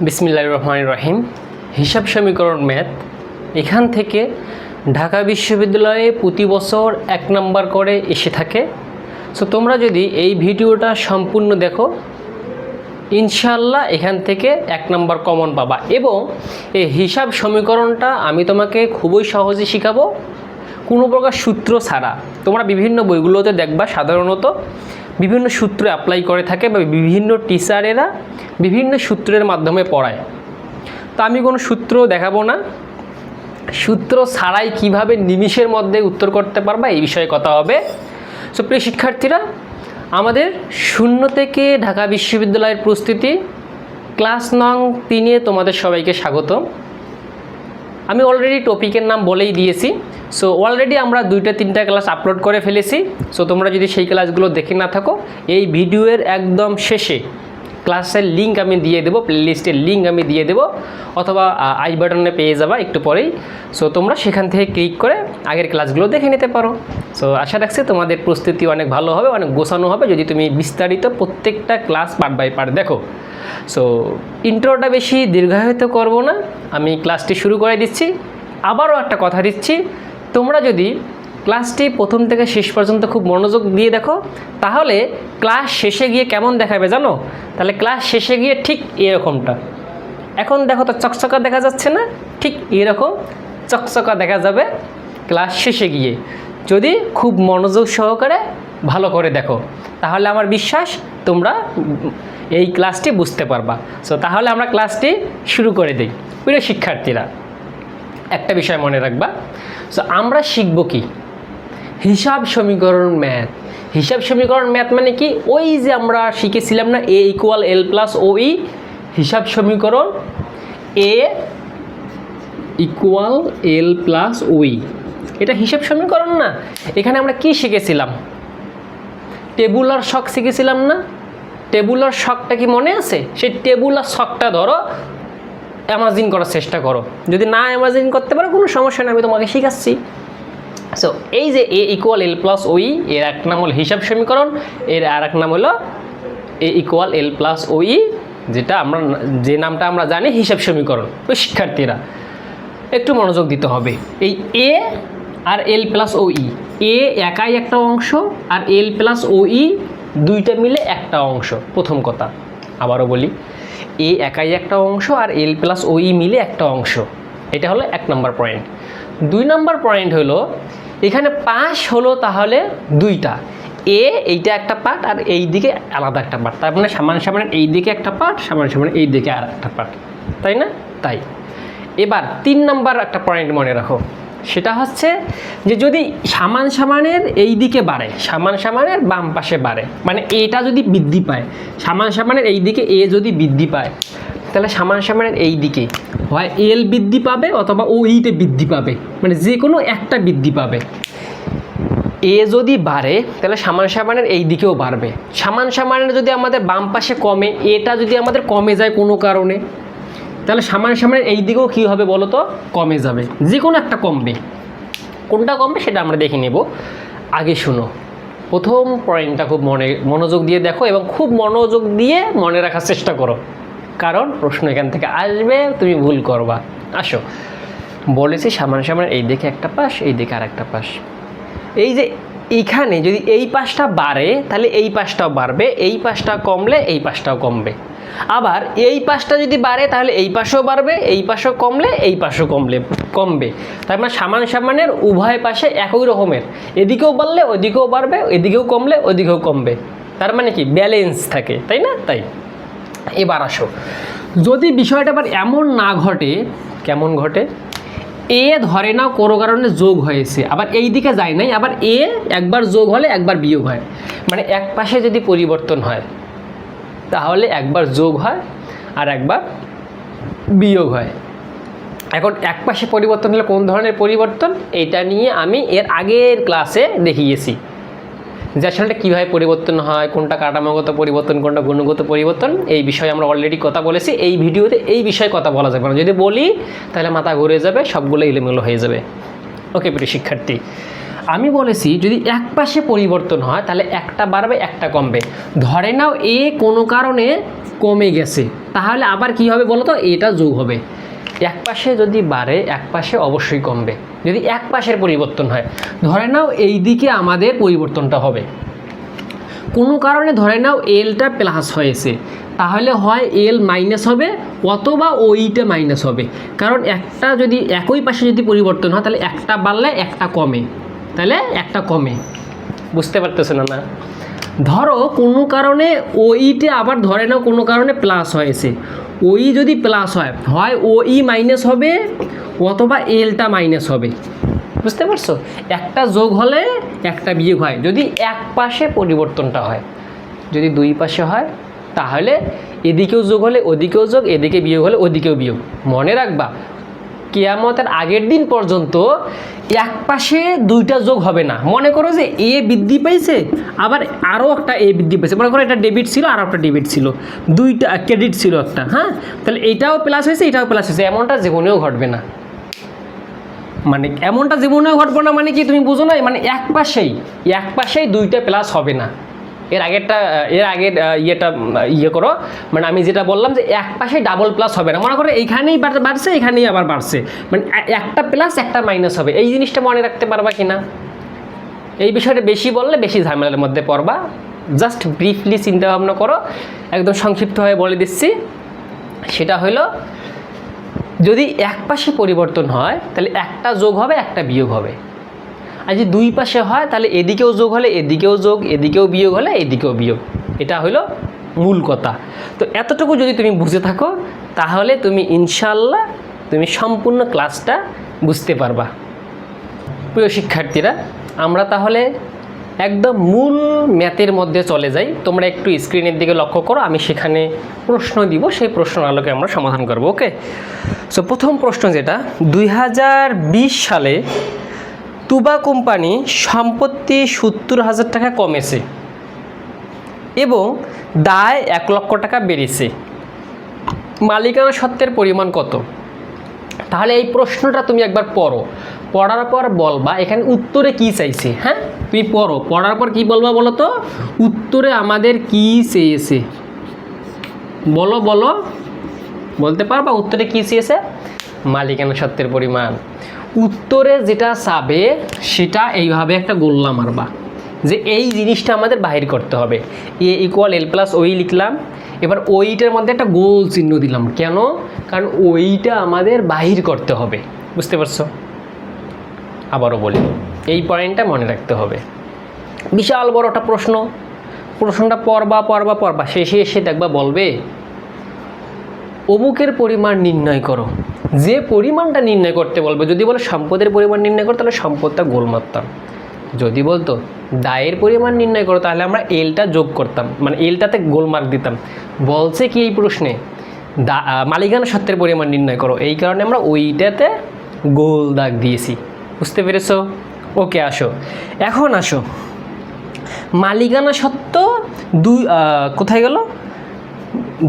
বিসমিল্লাহ রহমান রহিম। হিসাব সমীকরণ ম্যাথ। এখান থেকে ঢাকা বিশ্ববিদ্যালয়ে প্রতি বছর এক নাম্বার করে এসে থাকে। সো তোমরা যদি এই ভিডিওটা সম্পূর্ণ দেখো ইনশাল্লাহ এখান থেকে এক নাম্বার কমন পাবা। এবং এই হিসাব সমীকরণটা আমি তোমাকে খুবই সহজে শেখাবো। কোনো প্রকার সূত্র ছাড়া। তোমরা বিভিন্ন বইগুলোতে দেখবা সাধারণত। বিভিন্ন সূত্র অ্যাপ্লাই করে থাকে বা বিভিন্ন টিচারেরা বিভিন্ন সূত্রের মাধ্যমে পড়ায়। তো আমি কোনো সূত্র দেখাবো না। সূত্র ছাড়াই কীভাবে নিমিষের মধ্যে উত্তর করতে পারবা, এই বিষয়ে কথা হবে। সো প্রিয় শিক্ষার্থীরা, আমাদের শূন্য থেকে ঢাকা বিশ্ববিদ্যালয়ের প্রস্তুতি, ক্লাস নং তিনে তোমাদের সবাইকে স্বাগত আমি অলরেডি টপিকের নাম বলেই দিয়েছি। সো অলরেডি আমরা দুইটা, তিনটা ক্লাস আপলোড করে ফেলেছি। সো তোমরা যদি সেই ক্লাসগুলো দেখে না থাকো, এই ভিডিওর একদম শেষে ক্লাসের লিঙ্ক আমি দিয়ে দেবো প্লেলিস্টের লিঙ্ক আমি দিয়ে দেবো, অথবা আই বাটনে পেয়ে যাবা একটু পরেই। সো তোমরা সেখান থেকে ক্লিক করে আগের ক্লাসগুলো দেখে নিতে পারো। সো আশা রাখছি তোমাদের প্রস্তুতি অনেক ভালো হবে, অনেক গোছানো হবে। যদি তুমি বিস্তারিত প্রত্যেকটা ক্লাস পার্ট বাই পার্ট দেখো। সো ইন্ট্রোটা বেশি দীর্ঘায়িত করব না। আমি ক্লাসটি শুরু করে দিচ্ছি। আবারও একটা কথা দিচ্ছি। তোমরা যদি ক্লাসটি প্রথম থেকে শেষ পর্যন্ত খুব মনোযোগ দিয়ে দেখো, তাহলে ক্লাস শেষে গিয়ে কেমন দেখাবে জানো? তাহলে ক্লাস শেষে গিয়ে ঠিক এরকমটা। এখন দেখো তো চকচকা দেখা যাচ্ছে না? ঠিক এরকম চকচকা দেখা যাবে ক্লাস শেষে গিয়ে। যদি খুব মনোযোগ সহকারে ভালো করে দেখো, তাহলে আমার বিশ্বাস তোমরা এই ক্লাসটি বুঝতে পারবা। সো তাহলে আমরা ক্লাসটি শুরু করে দিই। প্রিয় শিক্ষার্থীরা, একটা বিষয় মনে রাখবা। সো আমরা শিখব কি? হিসাব সমীকরণ ম্যাথ হিসাব সমীকরণ ম্যাথ মানে কি? ওই যে আমরা শিখেছিলাম না এ ইকুয়াল এল প্লাস ও ই হিসাব সমীকরণ এ ইকুয়াল এল প্লাস ওই এটা হিসাব সমীকরণ না? এখানে আমরা কি শিখেছিলাম? টেবুলার শখ শিখেছিলাম না? টেবুলার শখটা কি মনে আছে? সেই টেবুলার শখটা ধরো অ্যামাজিন করার চেষ্টা করো। যদি না অ্যামাজিন করতে পারো, কোনো সমস্যা নেই, আমি তোমাকে শিখাচ্ছি। সো এই যে এ ইকুয়াল এল প্লাস ওই এর এক নাম হলো হিসাব সমীকরণ, এর আর এক নাম হলো এ ইকুয়াল এল প্লাস ওই যেটা আমরা যে নামটা আমরা জানি, হিসাব সমীকরণ, ওই শিক্ষার্থীরা। একটু মনোযোগ দিতে হবে। এই এ আর এল প্লাস ও ই এ একাই একটা অংশ আর এল প্লাস ও ই দুইটা মিলে একটা অংশ, প্রথম কথা। আবারও বলি এ একাই একটা অংশ আর এল প্লাস ও ই মিলে একটা অংশ। এটা হলো এক নম্বর পয়েন্ট। দুই নম্বর পয়েন্ট হলো, এখানে পাশ হলো তাহলে দুইটা। এ এইটা একটা পার্ট আর এই দিকে আলাদা একটা পার্ট। তার মানে সামান সামানের এই দিকে একটা পার্ট, সামান সামানের এই দিকে আর একটা পার্ট। তাই না? তাই। এবার তিন নাম্বার একটা পয়েন্ট মনে রাখো। সেটা হচ্ছে যে যদি সামান সামানের এই দিকে বাড়ে, সামান সামানের বাম পাশে বাড়ে মানে এটা যদি বৃদ্ধি পায়, সামান সামানের এই দিকে এ যদি বৃদ্ধি পায়, তাহলে সামান সামানের এই দিকে হয় এল বৃদ্ধি পাবে অথবা ও ইতে বৃদ্ধি পাবে মানে যে কোনো একটা বৃদ্ধি পাবে। এ যদি বাড়ে, তাহলে সামান সামানের এই দিকেও বাড়বে। সামান সামানের যদি আমাদের বাম পাশে কমে, এটা যদি আমাদের কমে যায় কোনো কারণে তাহলে সামান সামানের এই দিকেও কী হবে বলো তো? কমে যাবে। যে কোনো একটা কমবে। কোনটা কমবে সেটা আমরা দেখে নেব। আগে শুনো। প্রথম পয়েন্টটা খুব মনে, মনোযোগ দিয়ে দেখো এবং খুব মনোযোগ দিয়ে মনে রাখার চেষ্টা করো। কারণ প্রশ্ন এখান থেকে আসবে, তুমি ভুল করবা। আসো। বলেছি সামান সামান এই দিকে একটা পাশ, এই দিকে আর একটা পাশ। এই যে এইখানে যদি এই পাশটা বাড়ে, তাহলে এই পাশটাও বাড়বে, এই পাশটা কমলে এই পাশটাও কমবে। আবার এই পাশটা যদি বাড়ে, তাহলে এই পাশেও বাড়বে, এই পাশেও কমলে, এই পাশেও কমলে, কমবে। তার মানে সামান সামানের উভয় পাশে একই রকমের। এদিকেও বাড়লে, ওদিকেও বাড়বে, এদিকেও কমলে, ওদিকেও কমবে। তার মানে কি? ব্যালেন্স থাকে, তাই না? তাই। এবার আসো। যদি বিষয়টা আবার এমন না ঘটে, কেমন ঘটে? এ ধরে না কোনো কারণে যোগ হয়েছে, আবার এই দিকে যায় নাই, আবার এ একবার যোগ হলে, একবার বিয়োগ হয়। মানে এক পাশে যদি পরিবর্তন হয় তাহলে একবার যোগ হয় আর একবার বিয়োগ হয়। এখন এক পাশে পরিবর্তন হলে কোন ধরনের পরিবর্তন? এটা নিয়ে আমি এর আগের ক্লাসে দেখিয়েছি। যে আসলে কীভাবে পরিবর্তন হয়, কোনটা কাঠামোগত পরিবর্তন, কোনটা গুণগত পরিবর্তন, এই বিষয়ে আমরা অলরেডি কথা বলেছি। এই ভিডিওতে এই বিষয়ে কথা বলা যাবে না। যদি বলি, তাহলে মাথা ঘুরে যাবে, সবগুলো এলোমেলো হয়ে যাবে। ওকে প্রিয় শিক্ষার্থী আমি বলেছি যদি এক পাশে পরিবর্তন হয়, তাহলে একটা বাড়বে, একটা কমবে। ধরে নাও এ কোনো কারণে কমে গেছে। তাহলে আবার কি হবে বলো তো এটা যোগ হবে। এক পাশে যদি বাড়ে, এক পাশে অবশ্যই কমবে। যদি এক পাশের পরিবর্তন হয়, ধরে নাও এই দিকে আমাদের পরিবর্তনটা হবে। কোনো কারণে ধরে নাও এলটা প্লাস হয়েছে। তাহলে হয় এল মাইনাস হবে, অথবা ওইটা মাইনাস হবে। কারণ একটা যদি একই পাশে যদি পরিবর্তন হয়, তাহলে একটা বাড়লে, একটা কমে। তাহলে একটা কমে। বুঝতে পারতেছে না না? ধরো কোনো কারণে ওইটা আবার ধরে নাও, কোনো কারণে প্লাস হয়েছে। ওই যদি প্লাস হয় হয় ওই মাইনাস হবে অথবা এলটা মাইনাস হবে। বুঝতে পারছ? একটা যোগ হলে একটা বিয়োগ হয়। যদি এক পাশে পরিবর্তনটা হয়, যদি দুই পাশে হয়, তাহলে এদিকেও যোগ হলে ওদিকেও যোগ, এদিকে বিয়োগ হলে ওদিকেও বিয়োগ। মনে রাখবা কেয়ামতের আগের দিন পর্যন্ত এক পাশে দুইটা যোগ হবে না। মনে করো যে এ বৃদ্ধি পাইছে, আবার আরও একটা এ বৃদ্ধি পাইছে। মনে করো একটা ডেবিট ছিল আর একটা ডেবিট ছিল। দুইটা ক্রেডিট ছিল একটা হ্যাঁ? তাহলে এটাও প্লাস হয়েছে, এটাও প্লাস হয়েছে। এমনটা জীবনেও ঘটবে না। মানে এমনটা জীবনেও ঘটবে না মানে কি তুমি বুঝো না মানে এক পাশেই এক পাশেই দুইটা প্লাস হবে না। এর আগেরটা, এর আগের ইয়েটা ইয়ে করো। মানে আমি যেটা বললাম যে এক পাশে ডাবল প্লাস হবে না। মনে করো এইখানেই বাড়- বাড়ছে এখানেই আবার বাড়ছে। মানে একটা প্লাস একটা মাইনাস হবে। এই জিনিসটা মনে রাখতে পারবা কি না এই বিষয়টা বেশি বললে বেশি ঝামেলার মধ্যে পড়বা। জাস্ট ব্রিফলি চিন্তা ভাবনা করো। একদম সংক্ষিপ্তভাবে বলে দিচ্ছি। সেটা হলো, যদি এক পাশে পরিবর্তন হয়, তাহলে একটা যোগ হবে, একটা বিয়োগ হবে। আর যদি দুই পাশে হয়, তাহলে এদিকেও যোগ হলে এদিকেও যোগ, এদিকেও বিয়োগ হলে এদিকেও বিয়োগ। এটা হলো মূল কথা। তো এতটুকু যদি তুমি বুঝে থাকো, তাহলে তুমি ইনশাল্লাহ তুমি সম্পূর্ণ ক্লাসটা বুঝতে পারবা। প্রিয় শিক্ষার্থীরা, আমরা তাহলে একদম মূল ম্যাথের মধ্যে চলে যাই। তোমরা একটু স্ক্রিনের দিকে লক্ষ্য করো, আমি সেখানে প্রশ্ন দিব, সেই প্রশ্ন আলোকে আমরা সমাধান করব, ওকে? সো প্রথম প্রশ্ন যেটা, দুই হাজার বিশ সালে তুবা কোম্পানি সম্পত্তি সত্তর হাজার টাকা কমেছে এবং দায় এক লক্ষ টাকা বেড়েছে। মালিকানা সত্ত্বের পরিমাণ কত? তাহলে এই প্রশ্নটা তুমি একবার পড়ো। পড়ার পর বলবা, এখানে উত্তরে কি চাইছে? হ্যাঁ? তুমি পড়ো। পড়ার পর কি বলবা বলো তো? উত্তরে আমাদের কি চেয়েছে? বলো বলো। বলতে পারবা উত্তরে কি চেয়েছে? মালিকানা সত্ত্বের পরিমাণ। উত্তরে যেটা চাবে, সেটা এইভাবে একটা গোল্লা মারবা। যে এই জিনিসটা আমাদের বাহির করতে হবে। এ ইকুয়াল এল প্লাস ওই লিখলাম। এবার ওইটার মধ্যে একটা গোল চিহ্ন দিলাম। কেন? কারণ ওইটা আমাদের বাহির করতে হবে। বুঝতে পারছ? আবারও বলি, এই পয়েন্টটা মনে রাখতে হবে। বিশাল বড় একটা প্রশ্ন। প্রশ্নটা পড়বা পড়বা পড়বা। শেষে এসে দেখবা বলবে, অমুকের পরিমাণ নির্ণয় করো। যে পরিমাণটা নির্ণয় করতে বলবে, যদি বলে সম্পদের পরিমাণ নির্ণয় করো, তাহলে সম্পদটা গোল মারতাম যদি বলতো দায়ের পরিমাণ নির্ণয় করো, তাহলে আমরা এলটা যোগ করতাম মানে এলটাতে গোল মার্ক দিতাম। বলছে কি এই প্রশ্নে? দা মালিকানা সত্ত্বের পরিমাণ নির্ণয় করো, এই কারণে আমরা ওইটাতে গোল দাগ দিয়েছি। বুঝতে পেরেছ? ওকে, আসো। এখন আসো। মালিকানা সত্ত্ব দুই কোথায় গেল?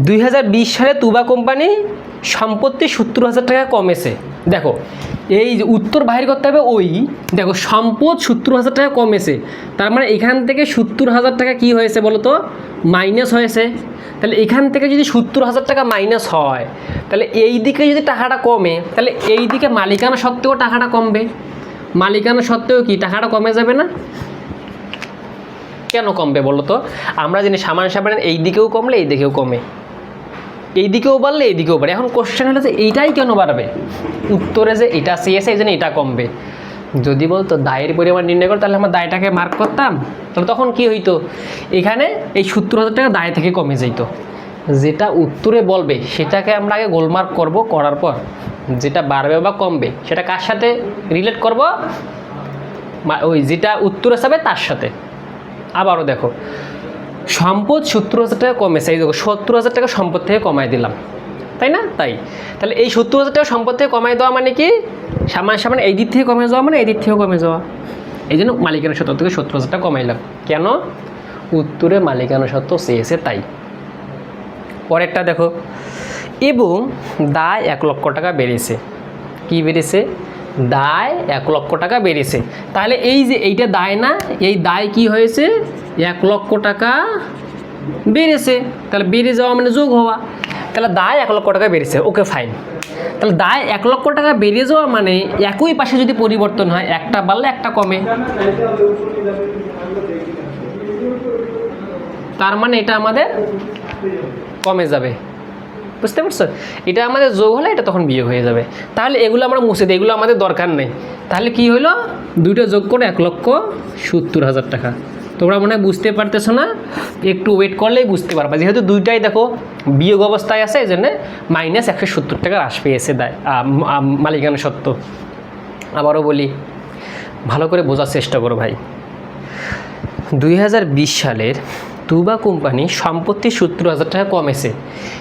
দুই হাজার বিশ সালে তুবা কোম্পানি সম্পত্তি সত্তর হাজার টাকা কমেছে। দেখো, এই যে উত্তর বাহির করতে হবে ওই। দেখো, সম্পদ সত্তর হাজার টাকা কমেছে। তার মানে এখান থেকে সত্তর হাজার টাকা কি হয়েছে বলো তো? মাইনাস হয়েছে। তাহলে এখান থেকে যদি সত্তর হাজার টাকা মাইনাস হয়, তাহলে এই দিকে যদি টাকাটা কমে, তাহলে এই দিকে মালিকানা সত্ত্বেও টাকাটা কমবে। মালিকানা সত্ত্বেও কি? টাকাটা কমে যাবে না? কেন কমবে বলো তো? আমরা জানি সামান সাবানের এই দিকেও কমলে, এই দিকেও কমে। এই দিকেও বাড়লে, এই দিকেও বাড়ে। এখন কোশ্চেন হলো যে এইটাই কেন বাড়বে? উত্তরে যে এটা চেয়েছে এই জন্য এটা কমবে। যদি বলতো দায়ের পরিমাণ নির্ণয় করো, তাহলে আমরা দায়টাকে মার্ক করতাম, তাহলে তখন কি হইতো? এখানে এই সত্তর হাজার টাকা দায় থেকে কমে যেত যেটা উত্তরে বলবে, সেটাকে আমরা আগে গোলমার্ক করব, করার পর। যেটা বাড়বে বা কমবে, সেটা কার সাথে রিলেট করব? ওই যেটা উত্তরে যাবে, তার সাথে। আবারও দেখো, সম্পদ সত্তর হাজার টাকা কমেছে। এই দেখো, সত্তর হাজার টাকা সম্পদ থেকে কমাই দিলাম। তাই না? তাই। তাহলে এই সত্তর হাজার টাকা সম্পদ থেকে কমাই দেওয়া মানে কি? সামান সামান এই দিক থেকে কমে যাওয়া মানে এই দিক থেকেও কমে যাওয়া এই জন্য মালিকানা সত্তর থেকে সত্তর হাজার টাকা কমাইলাম। কেন? উত্তরে মালিকানা সত্ত্ব চেয়েছে তাই। পরেরটা দেখো, এবং দায় এক লক্ষ টাকা বেড়েছে। কি বেড়েছে? দায় এক লক্ষ টাকা বেড়েছে। তাহলে এই যে এইটা দায় না, এই দায় কি হয়েছে? এক লক্ষ টাকা বেড়েছে। তাহলে বেড়ে যাওয়া মানে যোগ হওয়া। তাহলে দায় এক লক্ষ টাকা বেড়েছে। ওকে ফাইন তাহলে দায় এক লক্ষ টাকা বেড়ে যাওয়া মানে একই পাশে যদি পরিবর্তন হয়, একটা বাড়লে একটা কমে। তার মানে এটা আমাদের কমে যাবে। বুঝতে পারছ? এটা আমাদের যোগ হলে এটা তখন বিয়োগ হয়ে যাবে। তাহলে এগুলো আমরা মুছে দিই, এগুলো আমাদের দরকার নেই। তাহলে কি হলো? দুইটা যোগ করে এক লক্ষ সত্তর হাজার টাকা। তোমরা মনে হয় বুঝতে পারতেছো না? একটু ওয়েট করলেই বুঝতে পারবা। যেহেতু দুইটাই দেখো বিয়োগ অবস্থায় আছে, এই জন্যে মাইনাস একশো সত্তর টাকা হ্রাস পেয়েছে দায় মালিকানা সত্ত্ব। আবারও বলি, ভালো করে বোঝার চেষ্টা করো ভাই। দুই হাজার বিশ সালের তুবা কোম্পানি সম্পত্তি সত্তর হাজার টাকা কমেছে।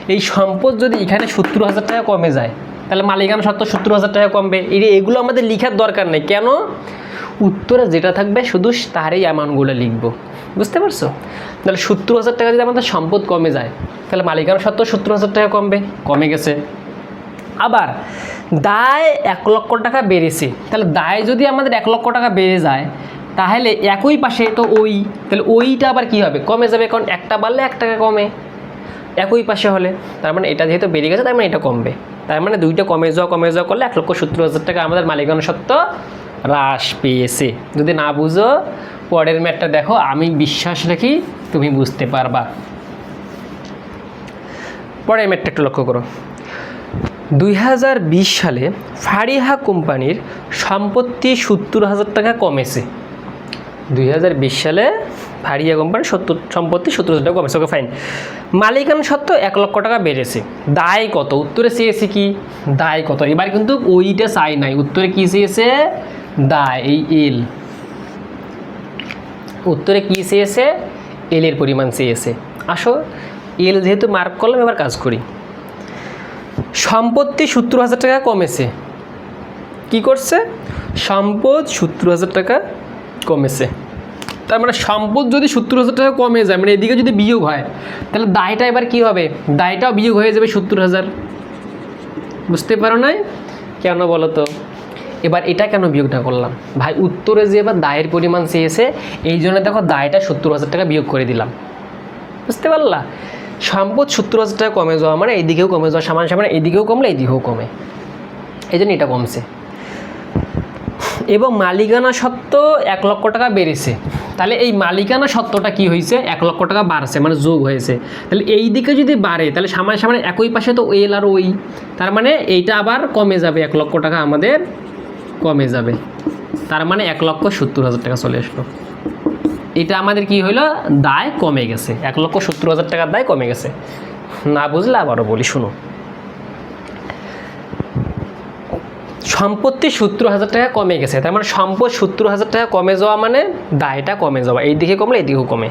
এই সম্পদ যদি এখানে সত্তর হাজার টাকা কমে যায়, তাহলে মালিকানা সত্ত্ব সত্তর হাজার টাকা কমবে। এগুলো আমাদের লিখার দরকার নেই। কেন? উত্তরে যেটা থাকবে, শুধু তারই অ্যামাউন্টগুলো লিখব। বুঝতে পারছ? তাহলে সত্তর হাজার টাকা যদি আমাদের সম্পদ কমে যায়, তাহলে মালিকানা সত্ত্বেও সত্তর হাজার টাকা কমবে, কমে গেছে। আবার, দায় এক লক্ষ টাকা বেড়েছে। তাহলে দায় যদি আমাদের এক লক্ষ টাকা বেড়ে যায় তাহলে একই পাশে তো ওই, তাহলে ওইটা আবার কি হবে? কমে যাবে কারণ একটা বাড়লে এক টাকা কমে। একই পাশে হলে। তার মানে এটা যেহেতু বেড়ে গেছে, তার মানে এটা কমবে। তার মানে দুইটা কমে যাওয়া কমে যাওয়া করলে এক লক্ষ সত্তর হাজার টাকা আমাদের মালিকানা সত্ত্ব হ্রাস পেয়েছে। যদি না বুঝো, পরের ম্যাটটা দেখো, আমি বিশ্বাস রাখি তুমি বুঝতে পারবা। পরের ম্যাটটা একটু লক্ষ্য করো। দুই হাজার বিশ সালে ফারিহা কোম্পানির সম্পত্তি সত্তর হাজার টাকা কমেছে। দুই হাজার বিশ সালে ভারিয়া কোম্পানির সত্তর, সম্পত্তি সত্তর হাজার টাকা কমেছে। ওকে ফাইন মালিকানা সত্ত্বেও এক লক্ষ টাকা বেড়েছে। দায় কত? উত্তরে চেয়েছে কি? দায় কত? এবার কিন্তু ওইটা চাই নাই। উত্তরে কি চেয়েছে? দায়। এই এল। উত্তরে কি চেয়েছে? এলের পরিমাণ চেয়েছে। আসো, এল যেহেতু মার্ক করলাম, এবার কাজ করি। সম্পত্তি সত্তর হাজার টাকা কমেছে। কি করছে? সম্পদ সত্তর হাজার টাকা কমেছে। তার মানে সম্পদ যদি সত্তর হাজার টাকা কমে যায় মানে এদিকে যদি বিয়োগ হয়, তাহলে দায়টা এবার কি হবে? দায়টাও বিয়োগ হয়ে যাবে সত্তর হাজার। বুঝতে পারো নাই? কেন বলো তো? এবার এটা কেন বিয়োগটা করলাম? ভাই, উত্তরে যে এবার দায়ের পরিমাণ চেয়েছে, এই জন্য দেখো দায়টা সত্তর হাজার টাকা বিয়োগ করে দিলাম। বুঝতে পারলা? সম্পদ সত্তর হাজার টাকা কমে যাওয়া মানে এইদিকেও কমে যাওয়া, সমান সমান এইদিকেও কমলে এইদিকেও কমে। এই জন্য এটা কমছে। এবং মালিকানা সত্ত্ব এক লক্ষ টাকা বেড়েছে। তাহলে এই মালিকানা সত্ত্বটা কি হয়েছে? এক লক্ষ টাকা বাড়ছে মানে যোগ হয়েছে। তাহলে এই দিকে যদি বাড়ে, তাহলে সামনে সামনে একই পাশে তো এল আর ওই। তার মানে এইটা আবার কমে যাবে, এক লক্ষ টাকা আমাদের কমে যাবে। তার মানে এক লক্ষ সত্তর হাজার টাকা চলে আসলো। এটা আমাদের কি হইল? দায় কমে গেছে। এক লক্ষ সত্তর হাজার টাকার দায় কমে গেছে। না বুঝলে আবারও বলি, শুনো। সম্পত্তি সত্তর হাজার টাকা কমে গেছে। তার মানে সম্পদ সত্তর হাজার টাকা কমে যাওয়া মানে দায়টা কমে যাওয়া। এই দিকে কমলে এইদিকেও কমে।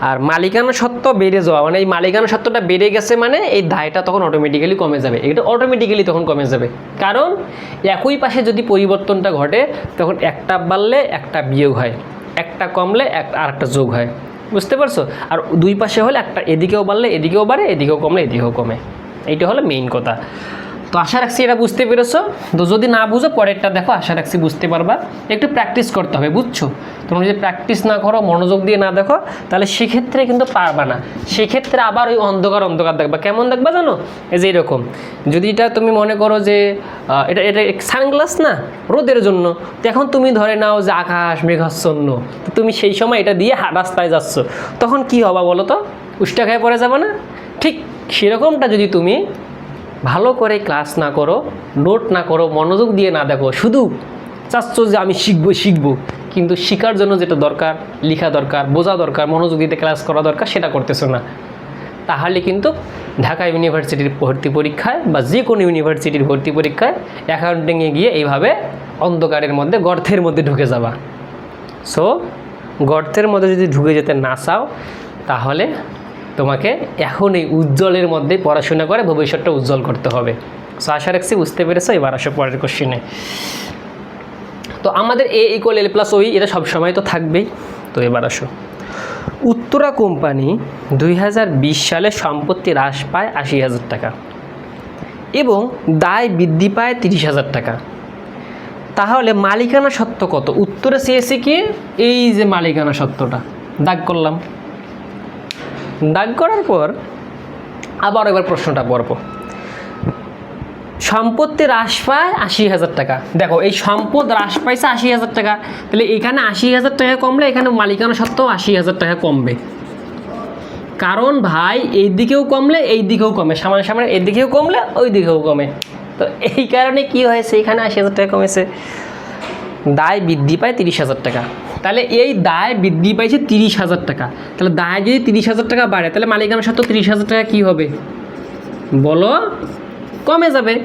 আর মালিকানা সত্ত্ব বেড়ে যাওয়া মানে এই মালিকানা সত্ত্বটা বেড়ে গেছে মানে এই দায়টা তখন অটোমেটিক্যালি কমে যাবে। এটা অটোমেটিক্যালি তখন কমে যাবে। কারণ একই পাশে যদি পরিবর্তনটা ঘটে, তখন একটা বাড়লে একটা বিয়োগ হয়। একটা কমলে এক আর একটা যোগ হয়। বুঝতে পারছ? আর দুই পাশে হলে একটা এদিকেও বাড়লে এদিকেও বাড়ে, এদিকেও কমলে, এদিকেও কমে। এইটা হলো মেইন কথা। তো আশা রাখছি এটা বুঝতে পেরেছ। তো যদি না বুঝো, পরেরটা দেখো, আশা রাখছি বুঝতে পারবা। একটু প্র্যাকটিস করতে হবে, বুঝছ? তোমরা যদি প্র্যাকটিস না করো, মনোযোগ দিয়ে না দেখো, তাহলে সেক্ষেত্রে কিন্তু পারবা না। সেক্ষেত্রে আবার ওই অন্ধকার অন্ধকার দেখবা। কেমন দেখবা জানো? এই যে এরকম। যদি এটা তুমি মনে করো যে এটা এটা সানগ্লাস না, রোদের জন্য, তো এখন তুমি ধরে নাও যে আকাশ মেঘাচ্ছন্ন, তো তুমি সেই সময় এটা দিয়ে রাস্তায় যাচ্ছ। তখন কি হবা বলো তো? উষ্টা খায় পড়ে যাবে না? ঠিক সেরকমটা যদি তুমি ভালো করে ক্লাস না করো নোট না করো, মনোযোগ দিয়ে না দেখো, শুধু চাচ্ছ যে আমি শিখব শিখব। কিন্তু শেখার জন্য যেটা দরকার, লেখা দরকার, বোঝা দরকার, মনোযোগ দিতে ক্লাস করা দরকার, সেটা করতেছো না। তাহলে কিন্তু ঢাকা ইউনিভার্সিটির ভর্তি পরীক্ষায় বা যে কোনো ইউনিভার্সিটির ভর্তি পরীক্ষায় অ্যাকাউন্টিংয়ে গিয়ে এইভাবে অন্ধকারের মধ্যে, গর্তের মধ্যে ঢুকে যাবা। সো গর্তের মধ্যে যদি ঢুকে যেতে না চাও, তাহলে তোমাকে এখন এই উজ্জ্বলের মধ্যে পড়াশোনা করে ভবিষ্যৎটা উজ্জ্বল করতে হবে। সো আশা রাখছি বুঝতে পেরেছ, এবার আসো পরের কোশ্চিনে তো আমাদের এ ইকুয়াল এল প্লাস ওই এটা সবসময় তো থাকবেই। তো এবার আসো। উত্তরা কোম্পানি দুই হাজার বিশ সালে সম্পত্তি হ্রাস পায় আশি হাজার টাকা এবং দায় বৃদ্ধি পায় তিরিশ হাজার টাকা। তাহলে মালিকানা সত্ত্ব কত? উত্তরে চেয়েছে কি? এই যে মালিকানা সত্ত্বটা, দাগ করলাম। দাগ করার পর আবার এবার প্রশ্নটা পড়ব সম্পত্তি হ্রাস পায় আশি হাজার টাকা। দেখো, এই সম্পদ হ্রাস পাইছে আশি হাজার টাকা। তাহলে এখানে আশি হাজার টাকা কমলে এখানে মালিকানা সত্ত্বেও আশি হাজার টাকা কমবে। কারণ ভাই, এই দিকেও কমলে, এই দিকেও কমে। সামনে সামনে দিকেও কমলে, ওই দিকেও কমে। তো এই কারণে কি হয়েছে? এখানে আশি হাজার টাকা কমেছে। দায় বৃদ্ধি পায় তিরিশ হাজার টাকা। তাহলে এই দায় বৃদ্ধি পাইছে তিরিশ হাজার টাকা। তাহলে দায় যদি তিরিশ হাজার টাকা বাড়ে, তাহলে মালিকানা সত্ত্বেও তিরিশ হাজার টাকা কী হবে? বলো, কমে যাবে।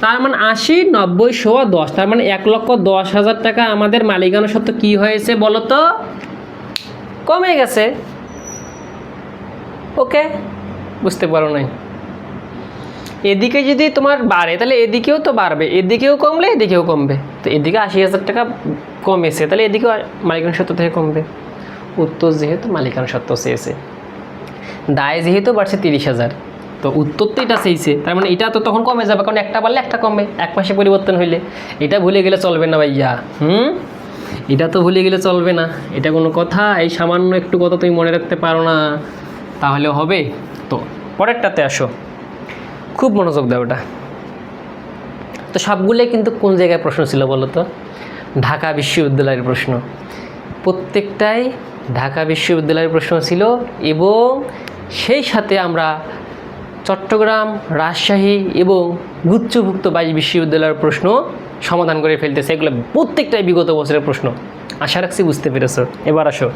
তার মানে আশি, নব্বই, সোয়া, দশ। তার মানে এক লক্ষ দশ হাজার টাকা আমাদের মালিকানা সত্ত্বে কী হয়েছে বলো তো? কমে গেছে। ওকে? বুঝতে পারো নাই? এদিকে যদি তোমার বাড়ে, তাহলে এদিকেও তো বাড়বে। এদিকেও কমলে, এদিকেও কমবে। তো এদিকে আশি হাজার টাকা কমেছে, তাহলে এদিকেও মালিকানা সত্ত্ব থেকে কমবে। উত্তর যেহেতু মালিকানা সত্ত্ব চেয়েছে। দায় যেহেতু বাড়ছে তিরিশ হাজার, তো উত্তর তো এটা চেয়েছে। তার মানে এটা তো তখন কমে যাবে, কারণ একটা বাড়লে একটা কমবে, এক মাসে পরিবর্তন হইলে। এটা ভুলে গেলে চলবে না ভাইয়া, হুম? এটা তো ভুলে গেলে চলবে না। এটা কোনো কথা, এই সামান্য একটু কথা তুমি মনে রাখতে পারো না। তাহলে হবে। তো পরেরটাতে আসো। খুব মনোযোগ দাও ওটা। তো সবগুলোই কিন্তু কোন জায়গায় প্রশ্ন ছিল বলো তো? ঢাকা বিশ্ববিদ্যালয়ের প্রশ্ন। প্রত্যেকটাই ঢাকা বিশ্ববিদ্যালয়ের প্রশ্ন ছিল এবং সেই সাথে আমরা চট্টগ্রাম, রাজশাহী এবং গুচ্ছভুক্ত বাইশ বিশ্ববিদ্যালয়ের প্রশ্ন সমাধান করে ফেলতেছে। এগুলো প্রত্যেকটাই বিগত বছরের প্রশ্ন। আশা রাখছি বুঝতে পেরেছ। এবার আসো।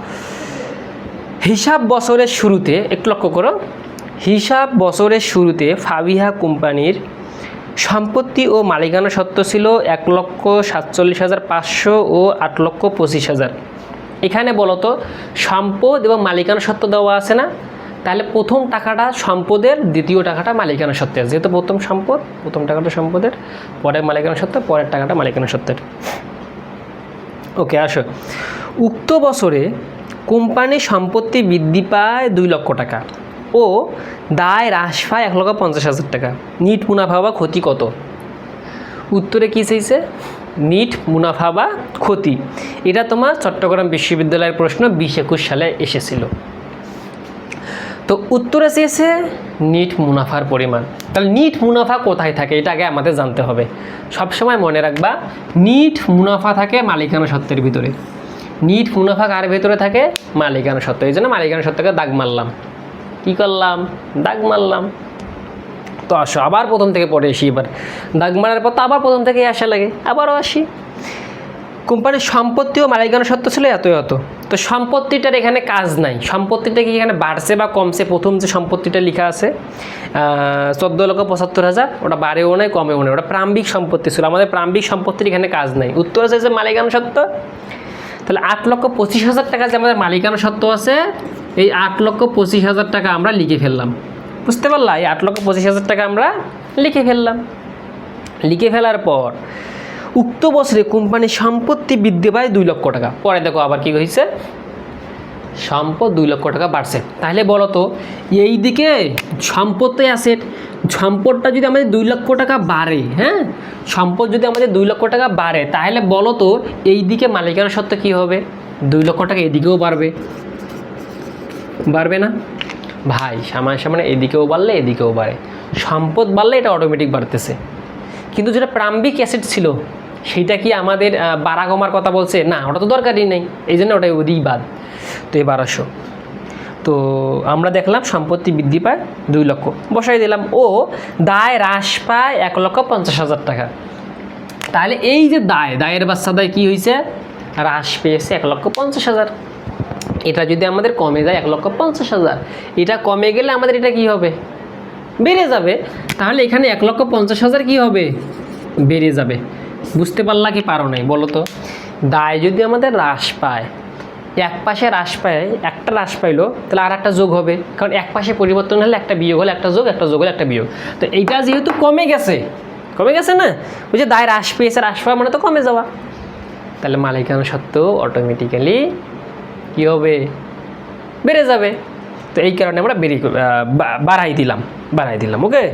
হিসাব বছরের শুরুতে, একটু লক্ষ্য করো হিসাব বছরের শুরুতে ফাবিহা কোম্পানির সম্পত্তি ও মালিকানা সত্ত্ব ছিল এক লক্ষ সাতচল্লিশ হাজার পাঁচশো ও আট লক্ষ পঁচিশ হাজার। এখানে বলতো, সম্পদ এবং মালিকানা সত্ত্ব দেওয়া আছে না? তাহলে প্রথম টাকাটা সম্পদের, দ্বিতীয় টাকাটা মালিকানা সত্ত্বের। যেহেতু প্রথম সম্পদ, প্রথম টাকাটা সম্পদের, পরের মালিকানা সত্ত্ব, পরের টাকাটা মালিকানা সত্ত্বের। ওকে, আসো। উক্ত বছরে কোম্পানির সম্পত্তি বৃদ্ধি পায় দুই লক্ষ টাকা। ও দায় হ্রাস পায় এক লক্ষ পঞ্চাশ হাজার টাকা। নিট মুনাফা বা ক্ষতি কত? উত্তরে কী চাইছে? নিট মুনাফা বা ক্ষতি। এটা তোমার চট্টগ্রাম বিশ্ববিদ্যালয়ের প্রশ্ন বিশ একুশ সালে এসেছিল। তো উত্তরে চেয়েছে নিট মুনাফার পরিমাণ। তাহলে নিট মুনাফা কোথায় থাকে? এটা আগে আমাদের জানতে হবে। সবসময় মনে রাখবা, নিট মুনাফা থাকে মালিকানা সত্ত্বের ভিতরে। নিট মুনাফা কার ভেতরে থাকে? মালিকানা সত্ত্ব এই জন্য মালিকানা সত্ত্বকে দাগ মারলাম। কী করলাম? দাগ মারলাম। তো আসো, আবার প্রথম থেকে পড়ে আসি এবার। দাগ মারার পর তো আবার প্রথম থেকে আসা লাগে, আবারও আসি। কোম্পানির সম্পত্তি ও মালিকানা সত্ত্ব ছিল এত এত তো সম্পত্তিটার এখানে কাজ নাই। সম্পত্তিটা কি এখানে বাড়ছে বা কমছে? প্রথম যে সম্পত্তিটা লেখা আছে চোদ্দ লক্ষ পঁচাত্তর হাজার, ওটা বাড়েও নেই, কমেও নেই। ওটা প্রাম্বিক সম্পত্তি ছিল। আমাদের প্রাম্বিক সম্পত্তির এখানে কাজ নাই। উত্তর আছে যে মালিকানা সত্ত্ব তাহলে আট লক্ষ পঁচিশ হাজার টাকা যে আমাদের মালিকানা সত্ত্ব আছে এই আট লক্ষ পঁচিশ হাজার টাকা আমরা লিখে ফেললাম। বুঝতে পারলা? এই আট লক্ষ পঁচিশ হাজার টাকা আমরা লিখে ফেললাম। লিখে ফেলার পর উক্ত বছরে কোম্পানির সম্পত্তি বৃদ্ধি পায় দুই লক্ষ টাকা। পরে দেখো আবার কি হয়েছে সম্পদ দুই লক্ষ টাকা বাড়ছে। তাহলে বলো তো, এই দিকে সম্পদটাই আছে সম্পদটা যদি আমাদের দুই লক্ষ টাকা বাড়ে হ্যাঁ? সম্পদ যদি আমাদের দুই লক্ষ টাকা বাড়ে, তাহলে বলো তো, এই দিকে মালিকানা সত্ত্বে কী হবে? দুই লক্ষ টাকা এদিকেও বাড়বে। বাড়বে না? ভাই, সামনে সামনে এদিকেও বাড়লে, এদিকেও বাড়ে। সম্পদ বাড়লে এটা অটোমেটিক বাড়তেছে। কিন্তু যেটা প্রাম্বিক অ্যাসেট ছিল সেইটা কি আমাদের বারাগমার কথা বলছে? না, ওটা তো দরকারই নেই। এই জন্য ওটাই ওদিক বাদ। তো এবার আসো। তো আমরা দেখলাম সম্পত্তি বৃদ্ধি পায় দুই লক্ষ। বসাই দিলাম। ও, দায় হ্রাস পায় এক লক্ষ পঞ্চাশ হাজার টাকা। তাহলে এই যে দায়, দায়ের বাচ্চা দায় কী হয়েছে হ্রাস পেয়েছে এক লক্ষ পঞ্চাশ হাজার। এটা যদি আমাদের কমে যায় এক লক্ষ পঞ্চাশ হাজার, এটা কমে গেলে আমাদের এটা কি হবে? বেড়ে যাবে। তাহলে এখানে এক লক্ষ পঞ্চাশ হাজার কী হবে? বেড়ে যাবে। বুঝতে পারলা কি পারো নাই, বলো তো। দায় যদি আমাদের হ্রাস পায়, এক পাশে হ্রাস পায়, একটা হ্রাস পাইলো, তাহলে আর একটা যোগ হবে। কারণ এক পাশে পরিবর্তন হলে একটা বিয়োগ হলে একটা যোগ একটা যোগ হলে একটা বিয়োগ। তো এইটা যেহেতু কমে গেছে কমে গেছে না? ওই যে দায় হ্রাস পেয়েছে, হ্রাস পাওয়া মানে তো কমে যাওয়া। তাহলে মালিকানা সত্ত্বেও অটোমেটিক্যালি কী হবে? বেড়ে যাবে। তো এই কারণে আমরা বেরি বাড়াই দিলাম বাড়াই দিলাম ওকে?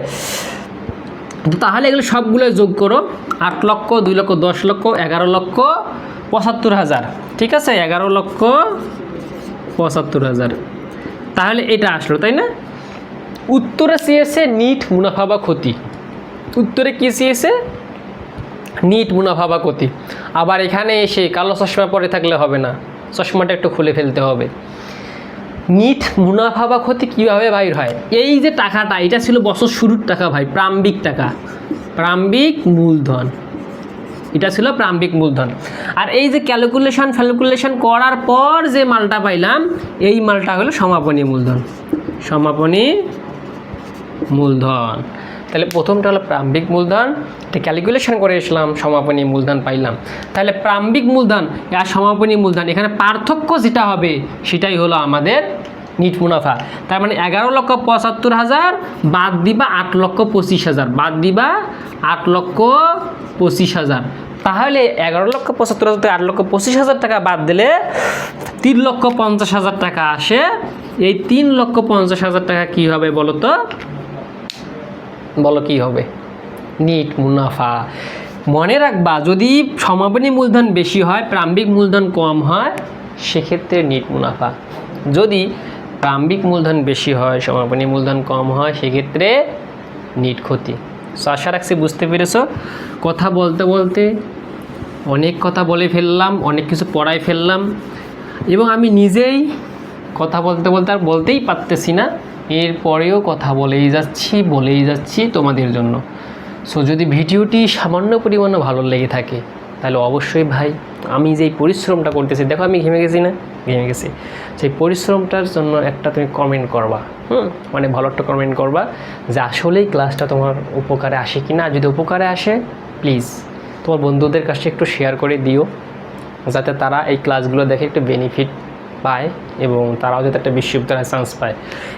তো তাহলে এগুলো সবগুলো যোগ করো আট লক্ষ দুই লক্ষ দশ লক্ষ এগারো লক্ষ পঁচাত্তর হাজার ঠিক আছে? এগারো লক্ষ পঁচাত্তর হাজার। তাহলে এটা আসলো তাই না? উত্তরে চেয়েছে নিট মুনাফা বা ক্ষতি। উত্তরে কী চেয়েছে নিট মুনাফা বা ক্ষতি। আবার এখানে এসে কালো চশমা পরে থাকলে হবে না। চশমাটা একটু খুলে ফেলতে হবে। নিট মুনাফা বা ক্ষতি কীভাবে বাইর হয়? এই যে টাকাটা, এটা ছিল বছর শুরুর টাকা ভাই, প্রাম্বিক টাকা। প্রাম্বিক মূলধন। এটা ছিল প্রাম্বিক মূলধন। আর এই যে ক্যালকুলেশন ফ্যালকুলেশন করার পর যে মালটা পাইলাম, এই মালটা হলো সমাপনী মূলধন। সমাপনী মূলধন। তাহলে প্রথমটা হলো প্রাম্বিক মূলধন, এটা ক্যালকুলেশন করে এসলাম, সমাপনী মূলধন পাইলাম। তাহলে প্রাম্বিক মূলধন আর সমাপনী মূলধন, এখানে পার্থক্য যেটা হবে সেটাই হলো আমাদের নিট মুনাফা। তার মানে এগারো লক্ষ পঁচাত্তর হাজার, বাদ দিবা আট লক্ষ পঁচিশ হাজার, বাদ দিবা আট লক্ষ পঁচিশ হাজার। তাহলে এগারো লক্ষ পঁচাত্তর হাজার থেকে আট লক্ষ পঁচিশ হাজার টাকা বাদ দিলে তিন লক্ষ পঞ্চাশ হাজার টাকা আসে। এই তিন লক্ষ পঞ্চাশ হাজার টাকা কী হবে বলো তো বলো কি হবে? নিট, মুনাফা। মনে রাখবা, যদি সমাপনী মূলধন বেশি হয় প্রাম্বিক মূলধন কম হয়, সেক্ষেত্রে নিট, মুনাফা। যদি প্রাম্বিক মূলধন বেশি হয়, সমাপনী মূলধন কম হয়, সেক্ষেত্রে নিট ক্ষতি। সো আশা রাখছি বুঝতে পেরেছ। কথা বলতে বলতে অনেক কথা বলে ফেললাম, অনেক কিছু পড়াই ফেললাম, এবং আমি নিজেই কথা বলতে বলতে আর বলতেই পারতেছি না। এরপরেও কথা বলেই যাচ্ছি বলেই যাচ্ছি তোমাদের জন্য। সো যদি ভিডিওটি সামান্য পরিমাণে ভালো লেগে থাকে, তাহলে অবশ্যই ভাই, আমি যেই পরিশ্রমটা করতেছি, দেখো আমি ঘেমে গেছি না? ঘেমে গেছি। সেই পরিশ্রমটার জন্য একটা তুমি কমেন্ট করবা, হুম? মানে ভালো একটা কমেন্ট করবা যে আসলেই ক্লাসটা তোমার উপকারে আসে কি না যদি উপকারে আসে প্লিজ তোমার বন্ধুদের কাছে একটু শেয়ার করে দিও, যাতে তারা এই ক্লাসগুলো দেখে একটু বেনিফিট পায় এবং তারাও যাতে একটা বিশ্ববিদ্যালয়ে চান্স পায়।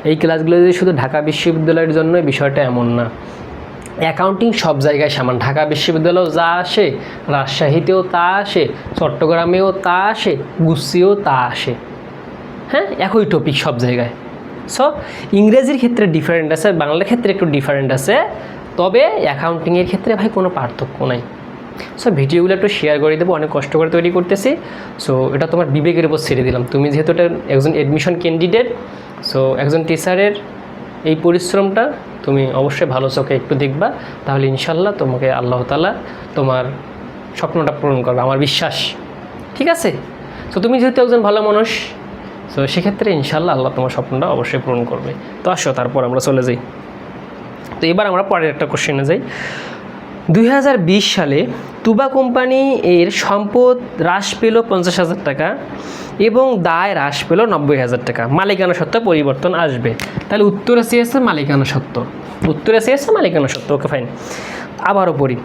এই ক্লাসগুলো যদি শুধু ঢাকা বিশ্ববিদ্যালয়ের জন্য বিষয়টা এমন না অ্যাকাউন্টিং সব জায়গায় সমান। ঢাকা বিশ্ববিদ্যালয়েও যা আসে, রাজশাহীতেও তা আসে, চট্টগ্রামেও তা আসে গুচ্ছিও তা আসে। হ্যাঁ একই টপিক সব জায়গায়। সো ইংরেজির ক্ষেত্রে ডিফারেন্ট আছে, বাংলার ক্ষেত্রে একটু ডিফারেন্ট আছে, তবে অ্যাকাউন্টিংয়ের ক্ষেত্রে ভাই কোনো পার্থক্য নাই। সো ভিডিওগুলো একটু শেয়ার করে দেবো, অনেক কষ্ট করে তৈরি করতেছি। সো এটা তোমার বিবেকের উপর ছেড়ে দিলাম। তুমি যেহেতু এটা একজন অ্যাডমিশন ক্যান্ডিডেট সো একজন টিচারের এই পরিশ্রমটা তুমি অবশ্যই ভালো চোখে একটু দেখবা। তাহলে ইনশাল্লাহ তোমাকে আল্লাহ তালা তোমার স্বপ্নটা পূরণ করবে, আমার বিশ্বাস। ঠিক আছে? তো তুমি যেহেতু একজন ভালো মানুষ তো সেক্ষেত্রে ইনশাল্লাহ আল্লাহ তোমার স্বপ্নটা অবশ্যই পূরণ করবে। তো আসো, তারপর আমরা চলে যাই। তো এবার আমরা পরের একটা কোশ্চেনে যাই। দুই হাজার বিশ সালে তুবা কোম্পানি এর সম্পদ হ্রাস পেল পঞ্চাশ হাজার টাকা এবং দায় হ্রাস পেল নব্বই হাজার টাকা। মালিকানা সত্ত্বে পরিবর্তন আসবে। তাহলে উত্তরে চেয়েছে মালিকানা সত্ত্ব। উত্তরে চেয়েছে মালিকানা সত্ত্ব। ওকে ফাইন আবারও পড়ি।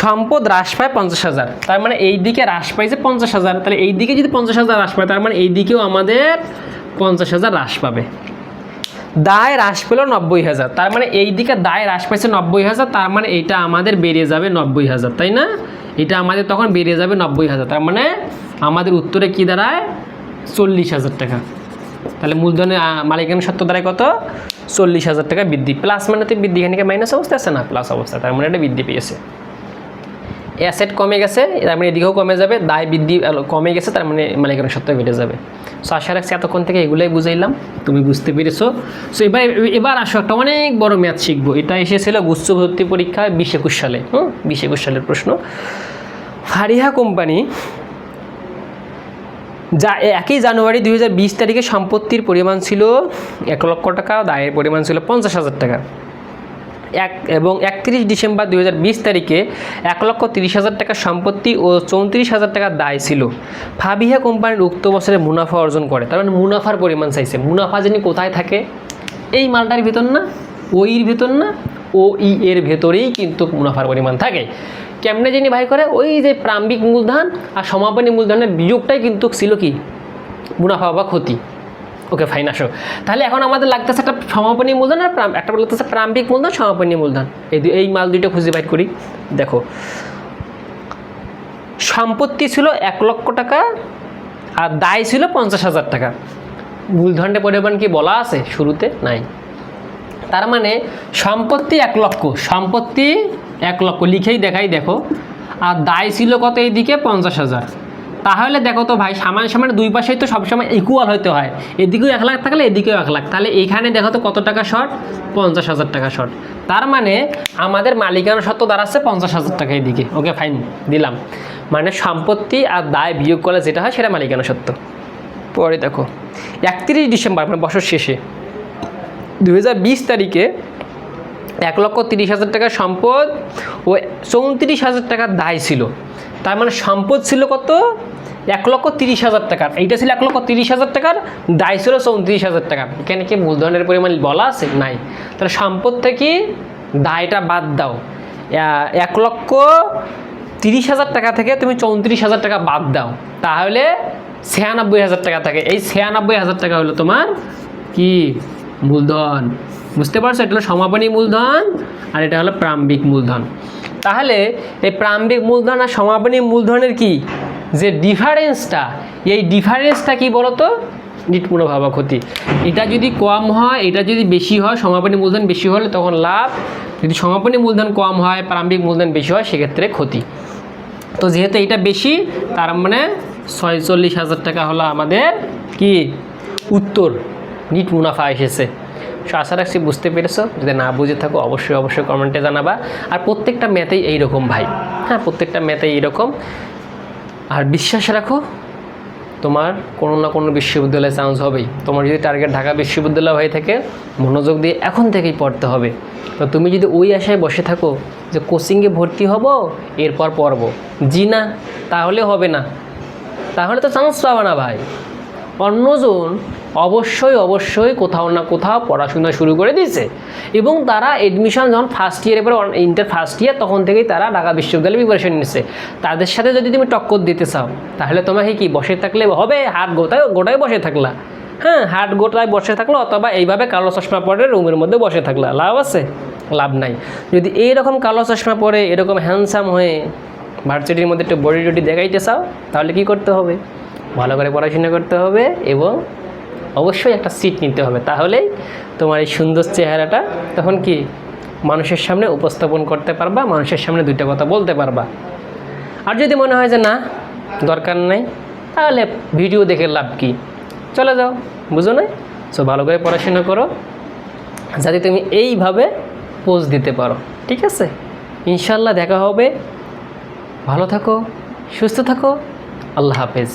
সম্পদ হ্রাস পায় পঞ্চাশ হাজার। তার মানে এই দিকে হ্রাস পাইছে পঞ্চাশ হাজার। তাহলে এই দিকে যদি পঞ্চাশ হাজার হ্রাস পায়, তার মানে এই দিকেও আমাদের পঞ্চাশ হাজার হ্রাস পাবে। দায় হ্রাস পেল নব্বই হাজার। তার মানে এই দিকে দায় হ্রাস পাইছে নব্বই হাজার, তার মানে এটা আমাদের বেড়ে যাবে নব্বই হাজার, তাই না? এটা আমাদের তখন বেড়ে যাবে নব্বই হাজার, তার মানে আমাদের উত্তরে কী দাঁড়ায়? চল্লিশ হাজার টাকা। তাহলে মূলধনের মালিকানা সত্ত্ব দাঁড়ায় কত? চল্লিশ হাজার টাকা বৃদ্ধি। প্লাস মানে তো বৃদ্ধি এখানে মাইনাস অবস্থা আছে না? প্লাস অবস্থা, তার মানে এটা বৃদ্ধি পেয়েছে। অ্যাসেট কমে গেছে, তার মানে এদিকেও কমে যাবে, দায় বৃদ্ধি কমে গেছে, তার মানে মালিকানা সত্ত্ব বেড়ে যাবে। সো আশা রাখছি এতক্ষণ থেকে এগুলোই বুঝাইলাম, তুমি বুঝতে পেরেছ। সো এবার এবার আসো একটা অনেক বড় ম্যাথ শিখব। এটা এসেছিল গুচ্ছ ভর্তি পরীক্ষায় বিশ একুশ সালে, হুম? বিশ একুশ সালের প্রশ্ন। ফারিহা কোম্পানি, যা একই জানুয়ারি দু হাজার বিশ তারিখে সম্পত্তির পরিমাণ ছিল এক লক্ষ টাকা, দায়ের পরিমাণ ছিল পঞ্চাশ হাজার টাকা। এক এবং একত্রিশ ডিসেম্বর দু হাজার বিশ তারিখে এক লক্ষ তিরিশ হাজার টাকা সম্পত্তি ও চৌত্রিশ হাজার টাকা দায় ছিল। ফাবিহা কোম্পানির উক্ত বছরে মুনাফা অর্জন করে। তার মানে মুনাফার পরিমাণ চাইছে। মুনাফা যিনি কোথায় থাকে? এই মালটার ভিতর না? ওইর ভিতর না? ও ই এর ভেতরেই কিন্তু মুনাফার পরিমাণ থাকে। কেমনে যিনি ভাই করে? ওই যে প্রাম্বিক মূলধন আর সমাপনী মূলধনের বিয়োগটাই কিন্তু ছিল কি? মুনাফা বা ক্ষতি। ওকে ফাইন আসো। তাহলে এখন আমাদের লাগতেছে একটা সমাপনী মূলধন আর একটা লাগতেছে প্রাম্বিক মূলধন, সমাপনী মূলধন। এই এই মাল দুইটা খুঁজে বাইর করি। দেখো। সম্পত্তি ছিল এক লক্ষ টাকা আর দায় ছিল পঞ্চাশ হাজার টাকা। মূলধনের পরিমাণ কি বলা আছে? শুরুতে নাই। তার মানে সম্পত্তি এক লক্ষ, সম্পত্তি এক লক্ষ। লিখেই দেখাই, দেখো। আর দায় ছিল কত এইদিকে? পঞ্চাশ হাজার। তাহলে দেখো তো ভাই, সামান সামান দুই পাশেই তো সবসময় ইকুয়াল হতে হয়। এদিকেও এক লাখ থাকলে এদিকেও এক লাখ। তাহলে এখানে দেখো তো কত টাকা শর্ট পঞ্চাশ হাজার টাকা শর্ট তার মানে আমাদের মালিকানা সত্ত্ব দাঁড়াচ্ছে পঞ্চাশ হাজার টাকা এদিকে। ওকে ফাইন দিলাম। মানে সম্পত্তি আর দায় বিয়োগ করলে যেটা হয় সেটা মালিকানা সত্ত্ব পরে দেখো, একত্রিশ ডিসেম্বর মানে বছর শেষে দু হাজার বিশ তারিখে এক লক্ষ তিরিশ হাজার টাকার সম্পদ ও চৌত্রিশ হাজার টাকার দায় ছিল। তার মানে সম্পদ ছিল কত? এক লক্ষ তিরিশ হাজার টাকার। এইটা ছিল এক লক্ষ তিরিশ হাজার টাকার, দায় ছিল চৌত্রিশ হাজার টাকার। এখানে কি মূলধনের পরিমাণ বলা আছে? নাই। তাহলে সম্পদ থেকে দায়টা বাদ দাও। এক লক্ষ তিরিশ হাজার টাকা থেকে তুমি চৌত্রিশ হাজার টাকা বাদ দাও। তাহলে ছিয়ানব্বই হাজার টাকা থাকে। এই ছিয়ানব্বই হাজার টাকা হলো তোমার কি? মূলধন। বুঝতে পারছ? এটা হলো সমাপনী মূলধন আর এটা হলো প্রারম্ভিক মূলধন। তাহলে এই প্রারম্ভিক মূলধন আর সমাপনী মূলধনের কি? যে ডিফারেন্সটা, এই ডিফারেন্সটা কি বলো তো নিটমূল ভাবা ক্ষতি। এটা যদি কম হয়, এটা যদি বেশি হয়, সমাপনী মূলধন বেশি হলে তখন লাভ। যদি সমাপনী মূলধন কম হয়, প্রারম্ভিক মূলধন বেশি হয়, সেক্ষেত্রে ক্ষতি। তো যেহেতু এটা বেশি, তার মানে ছয়চল্লিশ হাজার টাকা হলো আমাদের কি? উত্তর। নিট মুনাফা এসেছে। সো আশা রাখছি বুঝতে পেরেছ। যদি না বুঝে থাকো, অবশ্যই অবশ্যই কমেন্টে জানাবা। আর প্রত্যেকটা ম্যাথেই এইরকম ভাই। হ্যাঁ প্রত্যেকটা ম্যাথেই এইরকম। আর বিশ্বাস রাখো, তোমার কোনো না কোনো বিশ্ববিদ্যালয়ে চান্স হবেই। তোমার যদি টার্গেট ঢাকা বিশ্ববিদ্যালয় হয়ে থাকে, মনোযোগ দিয়ে এখন থেকেই পড়তে হবে। তো তুমি যদি ওই আশায় বসে থাকো যে কোচিংয়ে ভর্তি হব, এরপর পড়ব। জি না, তাহলে হবে না। তাহলে তো চান্স পাবে না ভাই। অন্যজন অবশ্যই অবশ্যই কোথাও না কোথাও পড়াশোনা শুরু করে দিয়েছে। এবং তারা এডমিশন যখন ফার্স্ট ইয়ারে পরে ইন্টার ফার্স্ট ইয়ার তখন থেকেই তারা ঢাকা বিশ্ববিদ্যালয়ে প্রিপারেশন নিচ্ছে তাদের সাথে যদি তুমি টক্কর দিতে চাও, তাহলে তোমাকে কি, বসে থাকলে হবে? হাট গোটায় গোটায় বসে থাকলা? হ্যাঁ হাট গোটায় বসে থাকল অথবা এইভাবে কালো চশমা পরে রুমের মধ্যে বসে থাকলা? লাভ আছে? লাভ নাই। যদি এইরকম কালো চশমা পরে এরকম হ্যান্ডসাম হয়ে ভার্সিটির মধ্যে একটু বডি টডি দেখাইতে চাও, তাহলে কি করতে হবে? ভালো করে পড়াশোনা করতে হবে এবং অবশ্যই একটা সিট নিতে হবে। তাহলেই তোমার এই সুন্দর চেহারাটা তখন কি মানুষের সামনে উপস্থাপন করতে পারবা, মানুষের সামনে দুইটা কথা বলতে পারবা। আর যদি মনে হয় যে না, দরকার নেই, তাহলে ভিডিও দেখে লাভ কি? চলে যাও, বুঝো না সো ভালো করে পড়াশোনা করো, যাতে তুমি এইভাবে পোজ দিতে পারো, ঠিক আছে? ইনশাল্লাহ দেখা হবে। ভালো থাকো, সুস্থ থাকো, আল্লাহ হাফেজ।